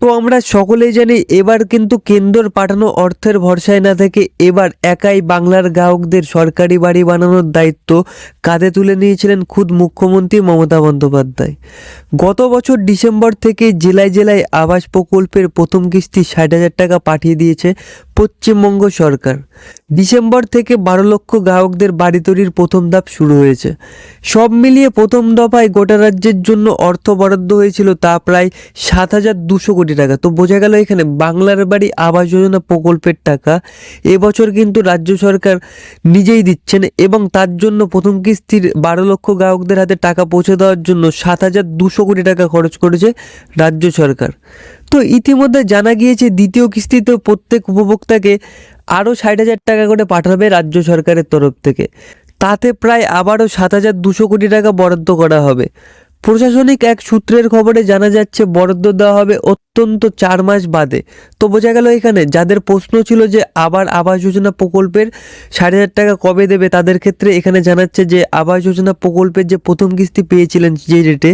তো আমরা সকলেই জানি এবার কিন্তু কেন্দ্র পাঠানো অর্থের ভরসায় না থেকে এবার একাই বাংলার গ্রাহকদের সরকারি বাড়ি বানানোর দায়িত্ব কাঁধে তুলে নিয়েছিলেন খুদ মুখ্যমন্ত্রী মমতা বন্দ্যোপাধ্যায়। গত বছর ডিসেম্বর থেকে জেলায় জেলায় আবাস প্রকল্পের প্রথম কিস্তি ষাট হাজার টাকা পাঠিয়ে দিয়েছে পশ্চিমবঙ্গ সরকার। ডিসেম্বর থেকে বারো লক্ষ গ্রাহকদের বাড়ি তৈরির প্রথম ধাপ শুরু হয়েছে। সব মিলিয়ে প্রথম দফায় গোটা রাজ্যের জন্য অর্থ বরাদ্দ হয়েছিল তা প্রায় সাত হাজার দুশো কোটি টাকা। তো বোঝা গেল এখানে বাংলার বাড়ি আবাস যোজনা প্রকল্পের টাকা। এবছর কিন্তু রাজ্য সরকার নিজেই দিচ্ছেন এবং তার জন্য প্রথম কিস্তির বারো লক্ষ গ্রাহকদের হাতে টাকা পৌঁছে দেওয়ার জন্য সাত হাজার দুশো কোটি টাকা খরচ করেছে রাজ্য সরকার। তো ইতিমধ্যে জানা গিয়েছে দ্বিতীয় কিস্তিতে প্রত্যেক উপভোক্তাকে আরও ষাট হাজার টাকা করে পাঠাবে রাজ্য সরকারের তরফ থেকে। তাতে প্রায় আবারও সাত হাজার দুশো কোটি টাকা বরাদ্দ করা হবে। প্রশাসনিক এক সূত্রের খবরে জানা যাচ্ছে, বরাদ্দ দেওয়া হবে অত্যন্ত চার মাস বাদে। তো বোঝা গেল এখানে যাদের প্রশ্ন ছিল যে আবার আবাস যোজনা প্রকল্পের সাড়ে হাজার টাকা কবে দেবে, তাদের ক্ষেত্রে এখানে জানাচ্ছে যে আবাস যোজনা প্রকল্পের যে প্রথম কিস্তি পেয়েছিলেন যে ডেটে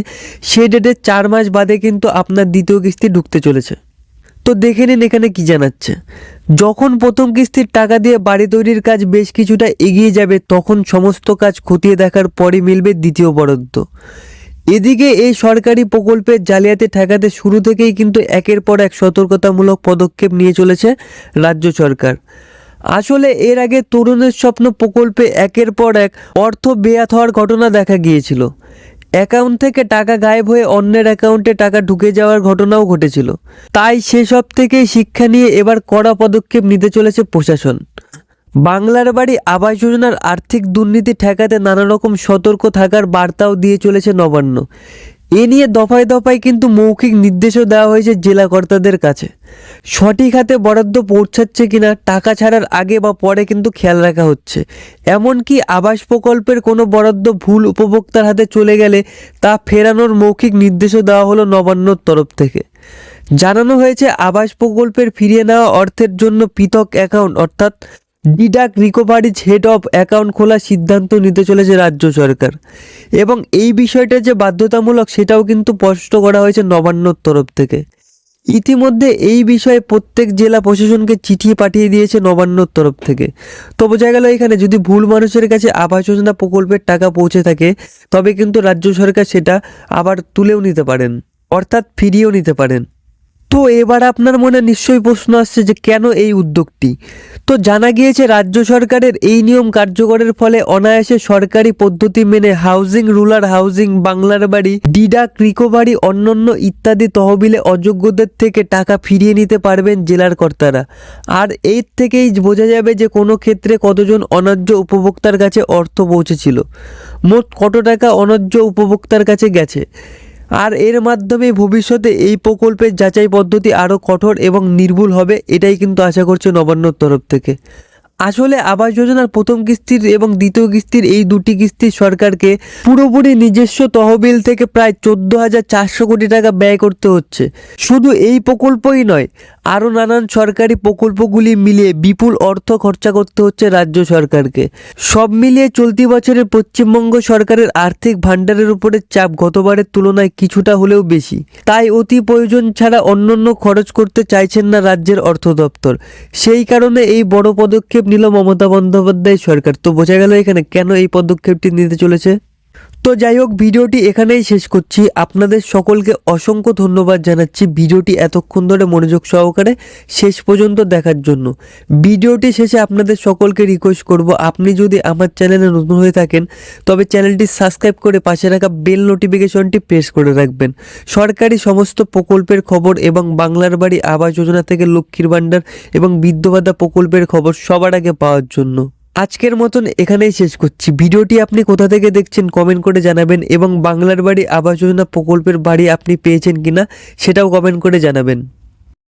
সেই ডেটে চার মাস বাদে কিন্তু আপনার দ্বিতীয় কিস্তি ঢুকতে চলেছে। তো দেখে নিন এখানে কি জানাচ্ছে। যখন প্রথম কিস্তির টাকা দিয়ে বাড়ি তৈরির কাজ বেশ কিছুটা এগিয়ে যাবে, তখন সমস্ত কাজ খতিয়ে দেখার পরই মিলবে দ্বিতীয় বরাদ্দ। এদিকে এই সরকারি প্রকল্পের জালিয়াতি ঠেকাতে শুরু থেকেই কিন্তু একের পর এক সতর্কতামূলক পদক্ষেপ নিয়ে চলেছে রাজ্য সরকার। আসলে এর আগে তরুণের স্বপ্ন প্রকল্পে একের পর এক অর্থ বেয়াত হওয়ার ঘটনা দেখা গিয়েছিল। অ্যাকাউন্ট থেকে টাকা গায়েব হয়ে অন্যের অ্যাকাউন্টে টাকা ঢুকে যাওয়ার ঘটনাও ঘটেছিল। তাই সেসব থেকেই শিক্ষা নিয়ে এবার কড়া পদক্ষেপ নিতে চলেছে প্রশাসন। বাংলার বাড়ি আবাস যোজনার আর্থিক দুর্নীতি ঠেকাতে নানা রকম সতর্ক থাকার বার্তাও দিয়ে চলেছে নবান্ন। এ নিয়ে দফায় দফায় কিন্তু মৌখিক নির্দেশও দেওয়া হয়েছে জেলা কর্তাদের কাছে। সঠিক হাতে বরাদ্দ পৌঁছাচ্ছে কিনা, টাকা ছাড়ার আগে বা পরে কিন্তু খেয়াল রাখা হচ্ছে। এমনকি আবাস প্রকল্পের কোনো বরাদ্দ ভুল উপভোক্তার হাতে চলে গেলে তা ফেরানোর মৌখিক নির্দেশও দেওয়া হলো নবান্নর তরফ থেকে। জানানো হয়েছে, আবাস প্রকল্পের ফিরিয়ে নেওয়া অর্থের জন্য পৃথক অ্যাকাউন্ট, অর্থাৎ deduct recoveries head of account খোলার সিদ্ধান্ত নিতে চলেছে রাজ্য সরকার। এবং এই বিষয়টা যে বাধ্যতামূলক সেটাও কিন্তু স্পষ্ট করা হয়েছে নবান্নর তরফ থেকে। ইতিমধ্যে এই বিষয়ে প্রত্যেক জেলা প্রশাসনকে চিঠি পাঠিয়ে দিয়েছে নবান্নর তরফ থেকে। তো বোঝা গেল এখানে যদি ভুল মানুষের কাছে আবাস যোজনা প্রকল্পের টাকা পৌঁছে থাকে, তবে কিন্তু রাজ্য সরকার সেটা আবার তুলেও নিতে পারেন, অর্থাৎ ফিরিয়েও নিতে পারেন। তো এবার আপনার মনে নিশ্চয়ই প্রশ্ন আসছে যে কেন এই উদ্যোগটি? তো জানা গিয়েছে রাজ্য সরকারের এই নিয়ম কার্যকরের ফলে অনায়াসে সরকারি পদ্ধতি মেনে হাউজিং রুলার হাউজিং বাংলার বাড়ি ডিডাক রিকভারি অন্যান্য ইত্যাদি তহবিলে অযোগ্যদের থেকে টাকা ফিরিয়ে নিতে পারবেন জেলার কর্তারা। আর এর থেকেই বোঝা যাবে যে কোনো ক্ষেত্রে কতজন অন্যায্য উপভোক্তার কাছে অর্থ পৌঁছেছিল। মোট কত টাকা অন্যায্য উপভোক্তার কাছে গেছে? আর এর মাধ্যমে ভবিষ্যতে এই প্রকল্পের যাচাই পদ্ধতি আরও কঠোর এবং নির্ভুল হবে, এটাই কিন্তু আশা করছে নবান্নর তরফ থেকে। আসলে আবাস যোজনার প্রথম কিস্তির এবং দ্বিতীয় কিস্তির এই দুটি কিস্তির সরকারকে পুরোপুরি নিজস্ব তহবিল থেকে প্রায় চোদ্দ হাজার চারশো কোটি টাকা ব্যয় করতে হচ্ছে। শুধু এই প্রকল্পই নয় আরও নানান সরকারি প্রকল্পগুলি মিলিয়ে বিপুল অর্থ খরচা করতে হচ্ছে রাজ্য সরকারকে। সব মিলিয়ে চলতি বছরের পশ্চিমবঙ্গ সরকারের আর্থিক ভাণ্ডারের উপরে চাপ গতবারের তুলনায় কিছুটা হলেও বেশি। তাই অতি প্রয়োজন ছাড়া অন্যান্য খরচ করতে চাইছেন না রাজ্যের অর্থ দপ্তর। সেই কারণে এই বড় পদক্ষেপ নিল মমতা বন্দ্যোপাধ্যায় সরকার। তো বোঝা গেল এখানে কেন এই পদক্ষেপটি নিতে চলেছে? তো যাই হোক, ভিডিওটি এখানেই শেষ করছি। আপনাদের সকলকে অসংখ্য ধন্যবাদ জানাচ্ছি ভিডিওটি এতক্ষণ ধরে মনোযোগ সহকারে শেষ পর্যন্ত দেখার জন্য। ভিডিওটি শেষে আপনাদের সকলকে রিকোয়েস্ট করব, আপনি যদি আমার চ্যানেলে নতুন হয়ে থাকেন, তবে চ্যানেলটি সাবস্ক্রাইব করে পাশে রাখা বেল নোটিফিকেশনটি প্রেস করে রাখবেন। সরকারি সমস্ত প্রকল্পের খবর এবং বাংলার বাড়ি আবাস যোজনা থেকে লক্ষ্মীর ভাণ্ডার এবং বিদ্যভাতা প্রকল্পের খবর সবার আগে পাওয়ার জন্য। আজকের মতন এখানেই শেষ করছি। ভিডিওটি আপনি কোথা থেকে দেখছেন কমেন্ট করে জানাবেন এবং বাংলার বাড়ি আবাস যোজনা প্রকল্পের বাড়ি আপনি পেয়েছেন কিনা সেটাও কমেন্ট করে জানাবেন।